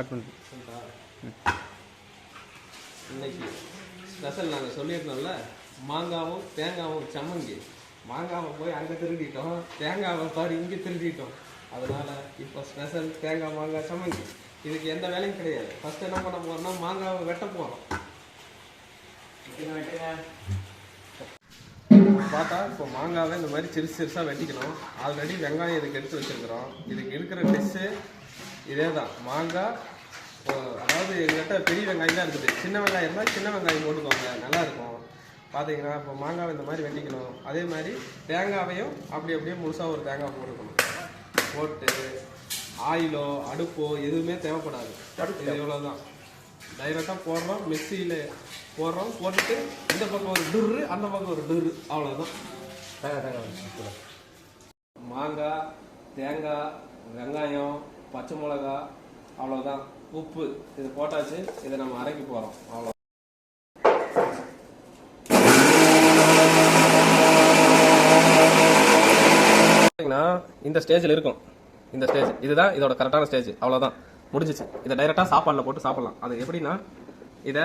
Start இன்னைக்கு special நாங்கள் சொல்லியிருந்தோம்ல மாங்காவும் தேங்காவும் சம்மங்கி. மாங்காவை போய் அங்கே திருடிட்டோம் தேங்காவை பாரு இங்கே திருடிட்டோம். அதனால் இப்போ ஸ்பெஷல் தேங்காய் மாங்காய் சம்மங்கி. இதுக்கு எந்த வேலையும் கிடையாது. ஃபர்ஸ்ட் என்ன பண்ண போகிறோம்னா மாங்காவை வெட்ட போகிறோம் பார்த்தா இப்போ மாங்காவை இந்த மாதிரி சிறுசு சிறுசாக வெட்டிக்கணும். ஆல்ரெடி வெங்காயம் இதுக்கு எடுத்து வச்சிருக்கிறோம். இதுக்கு இருக்கிற டிஷ்ஷு இதே தான் மாங்காய் அதாவது எங்கிட்ட பெரிய வெங்காயம் தான் இருக்குது. சின்ன வெங்காயம் இருந்தால் சின்ன வெங்காயம் போட்டுக்கோங்க. நல்லா இருக்கும். பார்த்தீங்கன்னா இப்போ மாங்காவை இந்த மாதிரி வெட்டிக்கணும். அதே மாதிரி தேங்காவையும் அப்படி அப்படியே முழுசாக ஒரு தேங்காய் போட்டுக்கணும். போட்டு ஆயிலோ அடுப்போ எதுவுமே தேவைப்படாது. இது இவ்வளோதான் டைரெக்டாக போடுறோம். மிக்சியில் போடுறோம் போட்டுட்டு இந்த பக்கம் ஒரு டுரு அந்த பக்கம் ஒரு டுரு அவ்வளோதான் மாங்காய் தேங்காய் வெங்காயம் பச்சை மிளகா அவ்வளோதான் உப்பு இது போட்டாச்சு இதை நம்ம அரைக்க போகிறோம் அவ்வளோ இந்த ஸ்டேஜில் இருக்கும். இந்த ஸ்டேஜ் இதுதான் இதோட கரெக்டான ஸ்டேஜ் அவ்வளோதான் முடிஞ்சிச்சு. இதை டைரெக்டாக சாப்பாடில் போட்டு சாப்பிடலாம். அது எப்படின்னா இதை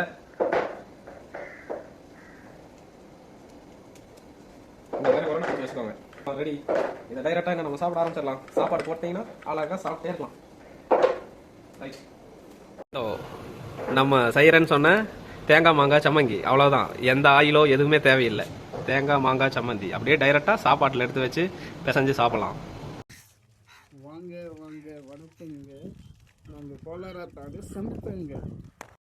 இந்த மாதிரி உரண்டை பிடிச்சி வச்சுக்கோங்க. ரெடி. இதை டைரெக்டாக நம்ம சாப்பிட ஆரம்பிச்சிடலாம். சாப்பாடு போட்டிங்கன்னா அழகாக சாப்பிட்டே இருக்கலாம். ரைட் ஸோ நம்ம செய்கிறேன்னு சொன்ன தேங்காய் மாங்காய் சம்மங்கி அவ்வளோதான் எந்த ஆயிலோ எதுவுமே தேவையில்லை. தேங்காய் மாங்காய் சம்மந்தி. அப்படியே டைரெக்டாக சாப்பாட்டில் எடுத்து வச்சு பிசைஞ்சு சாப்பிடலாம். வாங்க வாங்க வணக்கங்க. நாங்கள் கோலாராத்தாடு சமத்துங்க